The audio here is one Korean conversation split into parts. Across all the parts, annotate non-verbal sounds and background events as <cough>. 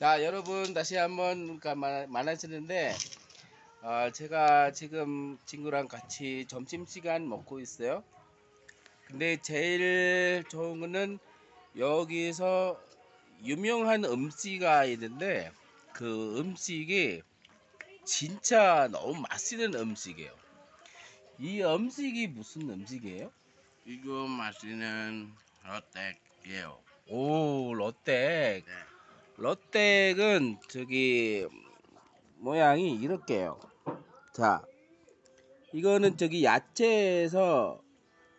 자, 여러분 다시 한번 그러니까 만- 만나시는데 어, 제가 지금 친구랑 같이 점심 시간 먹고 있어요. 근데 제일 좋은 거는 여기서 유명한 음식이 있는데 그 음식이 진짜 너무 맛있는 음식이에요. 이 음식이 무슨 음식이에요? 이거 맛있는 롯데예요. 오, 롯데. 네. 롯데는 저기 모양이 이렇게요. 자, 이거는 저기 야채에서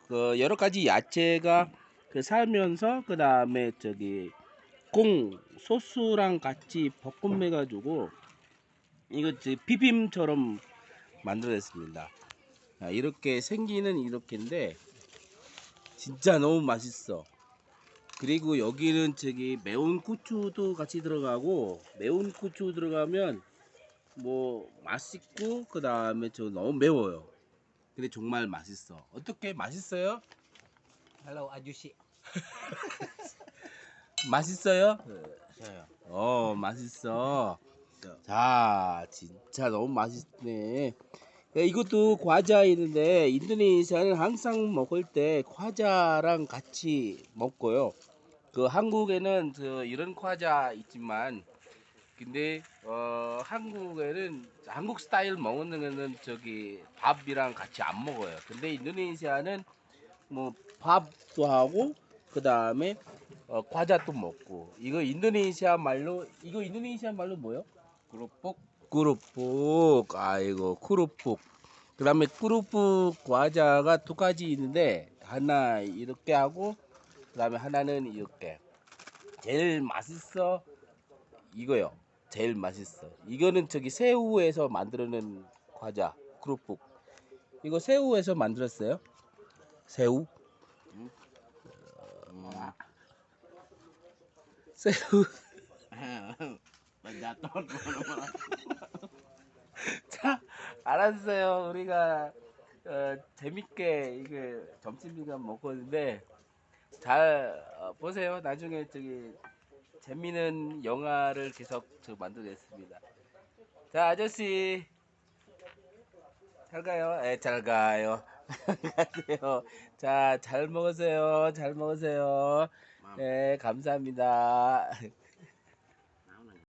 그 여러 가지 야채가 그 살면서 그 다음에 저기 콩 소스랑 같이 볶음해 가지고 이거 저 비빔처럼 만들어냈습니다. 자, 이렇게 생기는 이렇게인데 진짜 너무 맛있어. 그리고 여기는 저기 매운 고추도 같이 들어가고 매운 고추 들어가면 뭐 맛있고 그 다음에 저 너무 매워요. 근데 정말 맛있어. 어떻게 맛있어요? Hello 아저씨. <laughs> 맛있어요? 저요. 어 맛있어. 자 진짜 너무 맛있네. 야, 이것도 과자 있는데 인도네시아는 항상 먹을 때 과자랑 같이 먹고요. 그 한국에는 저 이런 과자 있지만 근데 어 한국에는 한국 스타일 먹는 거는 저기 밥이랑 같이 안 먹어요. 근데 인도네시아는 뭐 밥도 하고 그 다음에 어, 과자도 먹고 이거 인도네시아 말로 이거 인도네시아 말로 뭐요? 그룹복 꾸루푹 아이고 꾸루푹 그 다음에 꾸루푹 과자가 두 가지 있는데 하나 이렇게 하고 그 다음에 하나는 이렇게. 제일 맛있어? 이거요. 제일 맛있어. 이거는 저기 새우에서 만들어낸 과자 꾸루푹 이거 새우에서 만들었어요? 새우? 음. 새우. <laughs> 자, 알았어요. 우리가 어, 재밌게 이게 점심시간 먹었는데 잘 어, 보세요. 나중에 저기 재미있는 영화를 계속 저 만들겠습니다. 자, 아저씨 잘 가요. 예, 잘 가요. <laughs> 가세요. 자, 잘 먹으세요. 잘 먹으세요. 네, 감사합니다.